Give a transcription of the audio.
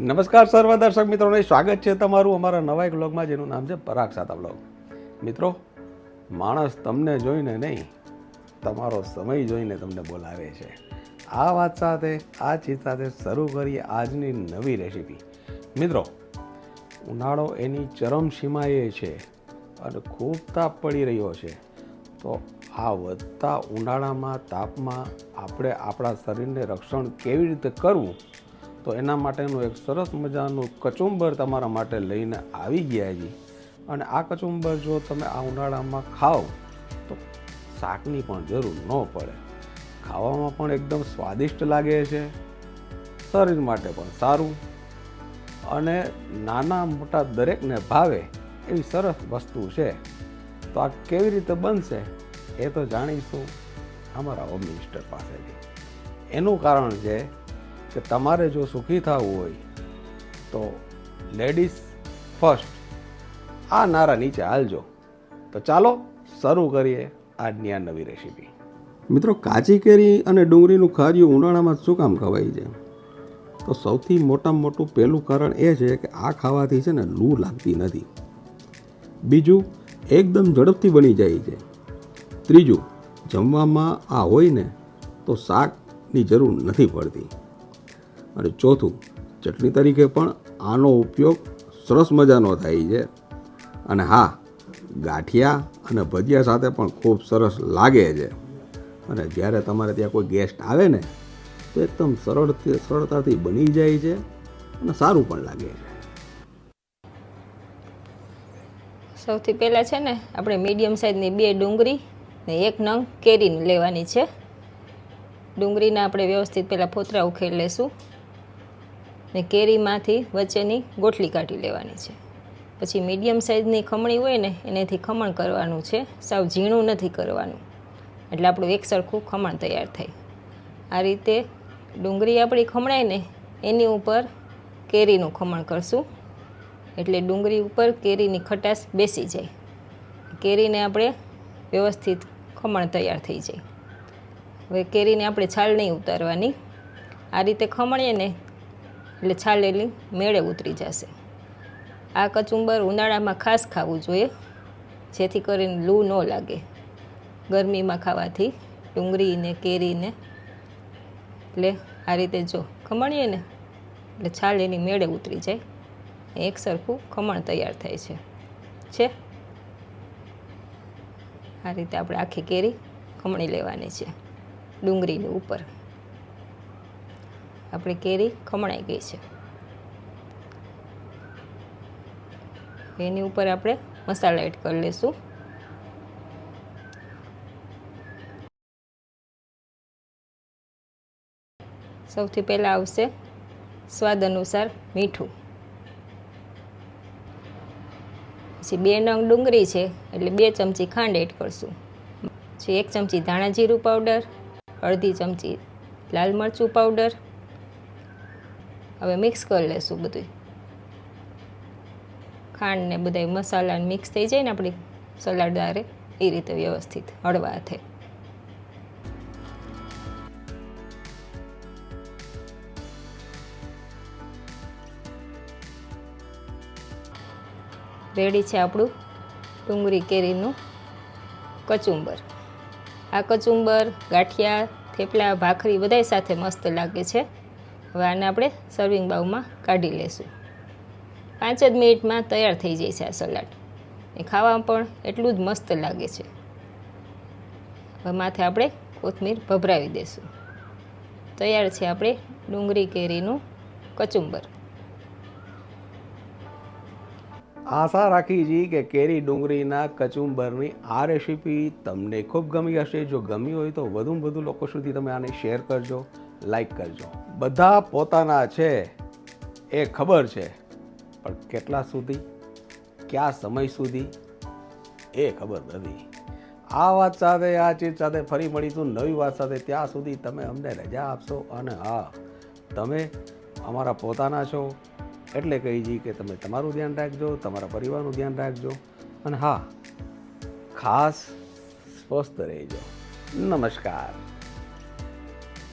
નમસ્કાર સર્વ દર્શક મિત્રોને, સ્વાગત છે તમારું અમારા નવા એક બ્લોગમાં જેનું નામ છે પરાગ સાતા બ્લોગ મિત્રો, માણસ તમને જોઈને નહીં, તમારો સમય જોઈને તમને બોલાવે છે. આ વાત સાથે, આ ચીજ સાથે શરૂ કરીએ આજની નવી રેસીપી. મિત્રો, ઉનાળો એની ચરમસીમાએ છે અને ખૂબ તાપ પડી રહ્યો છે. તો આ વધતા ઉનાળામાં તાપમાં આપણે આપણા શરીરને રક્ષણ કેવી રીતે કરવું તો એના માટેનું એક સરસ મજાનું કચુંબર તમારા માટે લઈને આવી ગયા છે અને આ કચુંબર જો તમે આ ઉનાળામાં ખાઓ, તો શાકની પણ જરૂર ન પડે. ખાવામાં પણ એકદમ સ્વાદિષ્ટ લાગે છે. શરીર માટે પણ સારું. અને નાના મોટા દરેકને ભાવે એવી સરસ વસ્તુ છે. તો આ કેવી રીતે બનશે, એ તો જાણીશું અમારા હોમ મિનિસ્ટર પાસેથી. એનું કારણ છે કે તમારે જો સુખી થવું હોય, તો લેડીઝ ફર્સ્ટ, આ નારા નીચે હાલજો. તો ચાલો શરૂ કરીએ આજની આ નવી રેસીપી. મિત્રો, કાચી કેરી અને ડુંગળીનું ખાર્યું ઉનાળામાં શું કામ ખવાય છે? તો સૌથી મોટામાં મોટું પહેલું કારણ એ છે કે આ ખાવાથી છે ને લૂ લાગતી નથી. બીજું, એકદમ ઝડપથી બની જાય છે. ત્રીજું, જમવામાં આ હોય ને, તો શાકની જરૂર નથી પડતી. અને ચોથું, ચટણી તરીકે પણ આનો ઉપયોગ સરસ મજાનો થાય છે. અને હા, ગાંઠિયા અને ભજીયા સાથે પણ ખૂબ સરસ લાગે છે. અને જ્યારે તમારે ત્યાં કોઈ ગેસ્ટ આવે ને, તો એકદમ સરળથી, સરળતાથી બની જાય છે અને સારું પણ લાગે છે. સૌથી પહેલાં છે ને, આપણે મીડિયમ સાઇઝની બે ડુંગળી ને એક નંગ કેરીની લેવાની છે. ડુંગળીના આપણે વ્યવસ્થિત પહેલાં ફોતરા ઉખેડી લેશું. ને કેરીમાંથી વચ્ચેની ગોટલી કાઢી લેવાની છે. પછી મીડિયમ સાઇઝની ખમણી હોય ને, એનેથી ખમણ કરવાનું છે. સાવ ઝીણું નથી કરવાનું. એટલે આપણું એક સરખું ખમણ તૈયાર થાય. આ રીતે ડુંગળી આપણી ખમણાય ને, એની ઉપર કેરીનું ખમણ કરશું. એટલે ડુંગળી ઉપર કેરીની ખટાશ બેસી જાય. કેરીને આપણે વ્યવસ્થિત ખમણ તૈયાર થઈ જાય. હવે કેરીને આપણે છાલ નહીં ઉતારવાની. આ રીતે ખમણીએ ને એટલે છાલ મેળે ઉતરી જશે. આ કચુંબર ઉનાળામાં ખાસ ખાવું જોઈએ, જેથી કરીને લૂ ન લાગે. ગરમીમાં ખાવાથી ડુંગળીને, કેરીને, એટલે આ રીતે જો ખમણીએ ને, એટલે છાલ એની મેળે ઉતરી જાય. એક સરખું ખમણ તૈયાર થાય છે. છે? આ રીતે આપણે આખી કેરી ખમણી લેવાની છે ડુંગળીની ઉપર. આપણી કેરી ખમણાઈ ગઈ છે. એની ઉપર આપણે મસાલા એડ કરી લઈશું સૌથી પહેલાં આવશે સ્વાદ અનુસાર મીઠું. પછી બે નંગ ડુંગળી છે, એટલે બે ચમચી ખાંડ એડ કરશું. પછી એક ચમચી ધાણા જીરું પાવડર, અડધી ચમચી લાલ મરચું પાવડર હવે મિક્સ કરી લેશું બધું ખાંડ ને બધા મસાલા મિક્સ થઈ જાય ને આપણી સલાડદારે એ રીતે વ્યવસ્થિત હળવા હાથે રેડી છે આપણું ડુંગળી કેરીનું કચુંબર. આ કચુંબર, ગાંઠિયા, થેપલા, ભાખરી બધાય સાથે મસ્ત લાગે છે. હવે આને આપણે સર્વિંગ બાઉલમાં કાઢી લેશું. પાંચ જ મિનિટમાં તૈયાર થઈ જાય છે આ સલાડ. એ ખાવામાં પણ એટલું જ મસ્ત લાગે છે. હવે માથે આપણે કોથમીર ભભરાવી દઈશું તૈયાર છે આપણે ડુંગળી કેરીનું કચુંબર. આશા રાખી છીએ કે કેરી ડુંગળીના કચુંબરની આ રેસીપી તમને ખૂબ ગમી હશે. જો ગમી હોય તો વધુમાં વધુ લોકો સુધી તમે આને શેર કરજો. લાઈક કરજો. બધા પોતાના છે એ ખબર છે, પણ કેટલા સુધી, કયા સમય સુધી, એ ખબર નથી. આ વાત સાથે, આ ચીજ સાથે ફરી મળીશું નવી વાત સાથે. ત્યાં સુધી તમે અમને રજા આપશો અને હા, તમે અમારા પોતાના છો, એટલે કહી છીએ કે તમે તમારું ધ્યાન રાખજો, તમારા પરિવારનું ધ્યાન રાખજો, અને હા, ખાસ સ્વસ્થ રહેજો. નમસ્કાર.